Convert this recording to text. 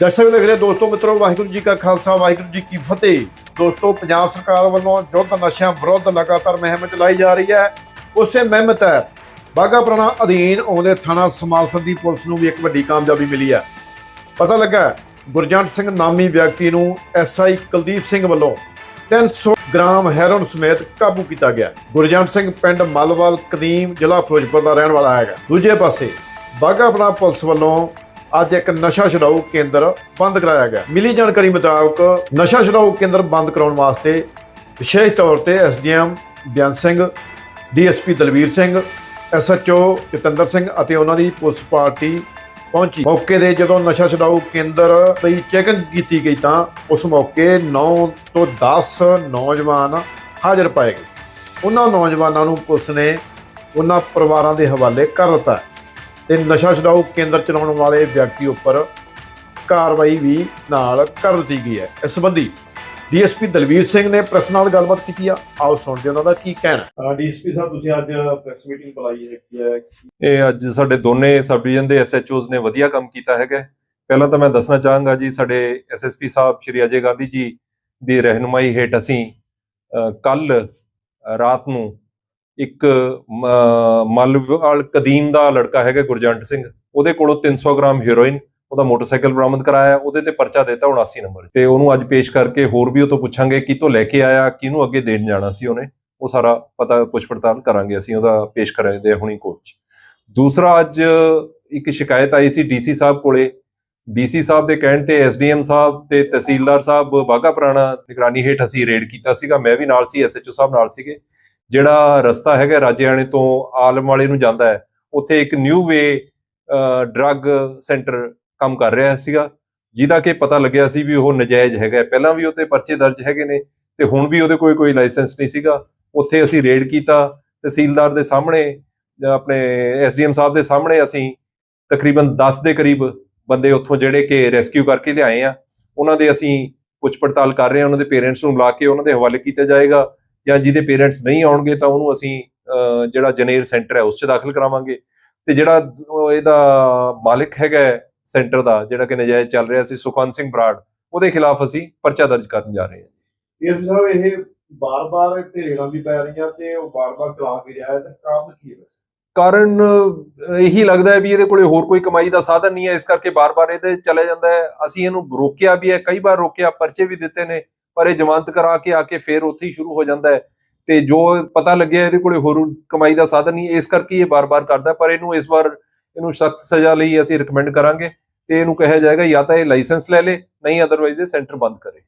ਦਰਸ਼ਕ ਦੇਖ ਰਹੇ ਦੋਸਤੋ, ਮਿੱਤਰੋ, ਵਾਹਿਗੁਰੂ ਜੀ ਕਾ ਖਾਲਸਾ, ਵਾਹਿਗੁਰੂ ਜੀ ਕੀ ਫਤਿਹ। ਦੋਸਤੋ, ਪੰਜਾਬ ਸਰਕਾਰ ਵੱਲੋਂ ਯੁੱਧ ਨਸ਼ਿਆਂ ਵਿਰੁੱਧ ਲਗਾਤਾਰ ਮੁਹਿੰਮ ਚਲਾਈ ਜਾ ਰਹੀ ਹੈ। ਉਸੇ ਮੁਹਿੰਮ ਤਹਿਤ ਬਾਗਾ ਪੁਰਾਣਾ ਅਧੀਨ ਆਉਂਦੇ ਥਾਣਾ ਸਮਾਲਸਰ ਦੀ ਪੁਲਿਸ ਨੂੰ ਵੀ ਇੱਕ ਵੱਡੀ ਕਾਮਯਾਬੀ ਮਿਲੀ ਹੈ। ਪਤਾ ਲੱਗਾ ਗੁਰਜੰਟ ਸਿੰਘ ਨਾਮੀ ਵਿਅਕਤੀ ਨੂੰ ਐਸਆਈ ਕੁਲਦੀਪ ਸਿੰਘ ਵੱਲੋਂ 300 ਗ੍ਰਾਮ ਹੈਰੋਨ ਸਮੇਤ ਕਾਬੂ ਕੀਤਾ ਗਿਆ। ਗੁਰਜੰਟ ਸਿੰਘ ਪਿੰਡ ਮਲਵਾਲ, ਕਦੀਮ ਜ਼ਿਲ੍ਹਾ ਫਿਰੋਜ਼ਪੁਰ ਦਾ ਰਹਿਣ ਵਾਲਾ ਹੈਗਾ। ਦੂਜੇ ਪਾਸੇ ਬਾਗਾ ਪੁਰਾਣਾ ਪੁਲਿਸ ਵੱਲੋਂ ਅੱਜ ਇੱਕ ਨਸ਼ਾ ਛਡਾਊ ਕੇਂਦਰ ਬੰਦ ਕਰਾਇਆ ਗਿਆ। ਮਿਲੀ ਜਾਣਕਾਰੀ ਮੁਤਾਬਕ ਨਸ਼ਾ ਛਡਾਊ ਕੇਂਦਰ ਬੰਦ ਕਰਾਉਣ ਵਾਸਤੇ ਵਿਸ਼ੇਸ਼ ਤੌਰ ਤੇ ਐਸਡੀਐਮ ਬਿਆਨ ਸਿੰਘ, ਡੀਐਸਪੀ ਦਲਵੀਰ ਸਿੰਘ, ਐਸਐਚਓ ਜਤਿੰਦਰ ਸਿੰਘ ਅਤੇ ਉਹਨਾਂ ਦੀ ਪੁਲਿਸ ਪਾਰਟੀ ਪਹੁੰਚੀ। ਮੌਕੇ ਦੇ ਜਦੋਂ ਨਸ਼ਾ ਛਡਾਊ ਕੇਂਦਰ ਦੀ ਚੈਕਿੰਗ ਕੀਤੀ ਗਈ ਤਾਂ ਉਸ ਮੌਕੇ 9 ਤੋਂ 10 ਨੌਜਵਾਨ ਹਾਜ਼ਰ ਪਾਏ ਗਏ। ਉਹਨਾਂ ਨੌਜਵਾਨਾਂ ਨੂੰ ਪੁਲਿਸ ਨੇ ਉਹਨਾਂ ਪਰਿਵਾਰਾਂ ਦੇ ਹਵਾਲੇ ਕਰ ਦਿੱਤਾ। ਤੇ ਨਸ਼ਾ ਛਡਾਊ ਕੇਂਦਰ ਚਲਾਉਣ ਵਾਲੇ ਵਿਅਕਤੀ ਉੱਪਰ ਕਾਰਵਾਈ ਵੀ ਨਾਲ ਕਰ ਦਿੱਤੀ ਗਈ ਹੈ। ਇਸ ਸੰਬੰਧੀ ਡੀਐਸਪੀ ਦਲਵੀਰ ਸਿੰਘ ਨੇ ਪ੍ਰੈਸ ਨਾਲ ਗੱਲਬਾਤ ਕੀਤੀ ਆ। ਆਓ ਸੁਣਦੇ ਹਾਂ ਉਹਨਾਂ ਦਾ ਕੀ ਕਹਿਣਾ। ਡੀਐਸਪੀ ਸਾਹਿਬ ਤੁਸੀਂ ਅੱਜ ਪ੍ਰੈਸ ਮੀਟਿੰਗ ਬੁਲਾਈ ਹੈ ਕੀ ਹੈ। ਇਹ ਅੱਜ ਸਾਡੇ ਦੋਨੇ ਸਬ ਡਿਵੀਜ਼ਨ ਦੇ ਐਸਐਚਓਜ਼ ਨੇ ਵਧੀਆ ਕੰਮ ਕੀਤਾ ਹੈਗਾ। ਪਹਿਲਾਂ ਤਾਂ ਮੈਂ ਦੱਸਣਾ ਚਾਹਾਂਗਾ ਜੀ ਸਾਡੇ ਐਸਐਸਪੀ ਸਾਹਿਬ ਸ਼੍ਰੀ ਅਜੇ ਗਾਂਧੀ ਜੀ ਦੀ ਰਹਿਨੁਮਾਈ ਹੇਠ ਅਸੀਂ ਕੱਲ ਰਾਤ ਨੂੰ ਇੱਕ ਮ- ਮਲਵਾਲ ਕਦੀਮ ਦਾ ਲੜਕਾ ਹੈਗਾ ਗੁਰਜੰਟ ਸਿੰਘ, ਉਹਦੇ ਕੋਲੋਂ 300 ਗ੍ਰਾਮ ਹੀਰੋਇਨ ਉਹਦਾ ਮੋਟਰਸਾਈਕਲ ਬਰਾਮਦ ਕਰਾਇਆ, ਉਹਦੇ ਤੇ ਪਰਚਾ ਦਿੱਤਾ 79 ਨੰਬਰ ਤੇ। ਉਹਨੂੰ ਅੱਜ ਪੇਸ਼ ਕਰਕੇ ਹੋਰ ਵੀ ਉਹ ਤੋਂ ਪੁੱਛਾਂਗੇ ਕਿਤੋਂ ਲੈ ਕੇ ਆਇਆ, ਕਿਹਨੂੰ ਅੱਗੇ ਦੇਣ ਜਾਣਾ ਸੀ ਉਹਨੇ, ਉਹ ਸਾਰਾ ਪਤਾ ਪੁੱਛ ਪੜਤਾਲ ਕਰਾਂਗੇ ਅਸੀਂ, ਉਹਦਾ ਪੇਸ਼ ਕਰਾਂਗੇ ਹੁਣੀ ਕੋਰਟ 'ਚ। ਦੂਸਰਾ ਅੱਜ ਇੱਕ ਸ਼ਿਕਾਇਤ ਆਈ ਸੀ ਡੀਸੀ ਸਾਹਿਬ ਕੋਲੇ। ਡੀਸੀ ਸਾਹਿਬ ਦੇ ਕਹਿਣ ਤੇ ਐਸਡੀਐਮ ਸਾਹਿਬ ਤੇ ਤਹਿਸੀਲਦਾਰ ਸਾਹਿਬ ਬਾਗਾ ਪੁਰਾਣਾ ਨਿਗਰਾਨੀ ਹੇਠ ਅਸੀਂ ਰੇਡ ਕੀਤਾ ਸੀਗਾ, ਮੈਂ ਵੀ ਨਾਲ ਸੀ ਐਸਐਚਓ ਸਾਹਿਬ ਨਾਲ ਸੀਗੇ। ਜਿਹੜਾ ਰਸਤਾ ਹੈਗਾ ਰਾਜਿਆਣੇ ਤੋਂ ਆਲਮ ਵਾਲੇ ਨੂੰ ਜਾਂਦਾ ਹੈ, ਉੱਥੇ ਇੱਕ ਨਿਊ ਵੇ ਡਰੱਗ ਸੈਂਟਰ ਕੰਮ ਕਰ ਰਿਹਾ ਸੀਗਾ, ਜਿਹਦਾ ਕਿ ਪਤਾ ਲੱਗਿਆ ਸੀ ਵੀ ਉਹ ਨਜਾਇਜ਼ ਹੈਗਾ ਪਹਿਲਾਂ ਵੀ ਉਹਤੇ ਪਰਚੇ ਦਰਜ ਹੈਗੇ ਨੇ ਤੇ ਹੁਣ ਵੀ ਉਹਦੇ ਕੋਈ ਕੋਈ ਲਾਇਸੈਂਸ ਨਹੀਂ ਸੀਗਾ। ਉੱਥੇ ਅਸੀਂ ਰੇਡ ਕੀਤਾ, ਤਹਿਸੀਲਦਾਰ ਦੇ ਸਾਹਮਣੇ, ਜਾਂ ਆਪਣੇ ਐਸਡੀਐਮ ਸਾਹਿਬ ਦੇ ਸਾਹਮਣੇ ਅਸੀਂ ਤਕਰੀਬਨ 10 ਦੇ ਕਰੀਬ ਬੰਦੇ ਉੱਥੋਂ ਜਿਹੜੇ ਕਿ ਰੈਸਕਿਊ ਕਰਕੇ ਲਿਆਏ ਆ। ਉਹਨਾਂ ਦੇ ਅਸੀਂ ਪੁੱਛ ਪੜਤਾਲ ਕਰ ਰਹੇ ਹਾਂ, ਉਹਨਾਂ ਦੇ ਪੇਰੈਂਟਸ ਨੂੰ ਬੁਲਾ ਕੇ ਉਹਨਾਂ ਦੇ ਹਵਾਲੇ ਕੀਤਾ ਜਾਏਗਾ। ਜਾਂ ਜਿਹਦੇ ਪੇਰੈਂਟਸ ਨਹੀਂ ਆਉਣਗੇ ਤਾਂ ਉਹਨੂੰ ਅਸੀਂ ਜਿਹੜਾ ਜਨੇਰ ਸੈਂਟਰ ਹੈ ਉਸ 'ਚ ਦਾਖਲ ਕਰਾਵਾਂਗੇ। ਤੇ ਜਿਹੜਾ ਇਹਦਾ ਮਾਲਕ ਹੈਗਾ ਸੈਂਟਰ ਦਾ ਜਿਹੜਾ ਕਿ ਨਜਾਇਜ਼ ਚੱਲ ਰਿਹਾ ਸੀ ਸੁਖਵੰਤ ਸਿੰਘ ਬਰਾੜ ਉਹਦੇ ਖਿਲਾਫ ਅਸੀਂ ਪਰਚਾ ਦਰਜ ਕਰਨ ਜਾ ਰਹੇ ਹਾਂ। ਇਹ ਸਾਹਿਬ ਇਹ ਬਾਰ-ਬਾਰ ਇੱਥੇ ਰੇੜਾਂ ਵੀ ਪੈ ਰਹੀਆਂ ਤੇ ਉਹ ਬਾਰ-ਬਾਰ ਚਲਾ ਕੇ ਰਿਹਾ ਹੈ ਤੇ ਕਾਰਨ ਕੀ ਹੈ ਕਾਰਨ ਇਹੀ ਲੱਗਦਾ ਹੈ ਵੀ ਇਹਦੇ ਕੋਲੇ ਹੋਰ ਕੋਈ ਕਮਾਈ ਦਾ ਸਾਧਨ ਨਹੀਂ ਹੈ ਇਸ ਕਰਕੇ ਬਾਰ-ਬਾਰ ਇਹਦੇ ਚਲੇ ਜਾਂਦਾ ਹੈ। ਅਸੀਂ ਇਹਨੂੰ ਰੋਕਿਆ ਵੀ ਹੈ ਕਈ ਵਾਰ ਰੋਕਿਆ ਪਰਚੇ ਵੀ ਦਿੱਤੇ ਨੇ ਪਰ ਇਹ ਜ਼ਮਾਨਤ ਕਰਾ ਕੇ ਆ ਕੇ ਫੇਰ ਉੱਥੇ ਹੀ ਸ਼ੁਰੂ ਹੋ ਜਾਂਦਾ ਹੈ। ਤੇ ਜੋ ਪਤਾ ਲੱਗਿਆ ਇਹਦੇ ਕੋਲੇ ਹੋਰ ਕਮਾਈ ਦਾ ਸਾਧਨ ਨਹੀਂ, ਇਸ ਕਰਕੇ ਇਹ ਬਾਰ-ਬਾਰ ਕਰਦਾ ਪਰ ਇਹਨੂੰ ਇਸ ਵਾਰ ਇਹਨੂੰ ਸਖਤ ਸਜ਼ਾ ਲਈ ਅਸੀਂ ਰეკਮੈਂਡ ਕਰਾਂਗੇ ਤੇ ਇਹਨੂੰ ਕਿਹਾ ਜਾਏਗਾ ਜਾਂ ਤਾਂ ਇਹ ਲਾਇਸੈਂਸ ਲੈ ਲੇ, ਨਹੀਂ ਅਦਰਵਾਈਜ਼ ਇਹ ਸੈਂਟਰ ਬੰਦ ਕਰੇ।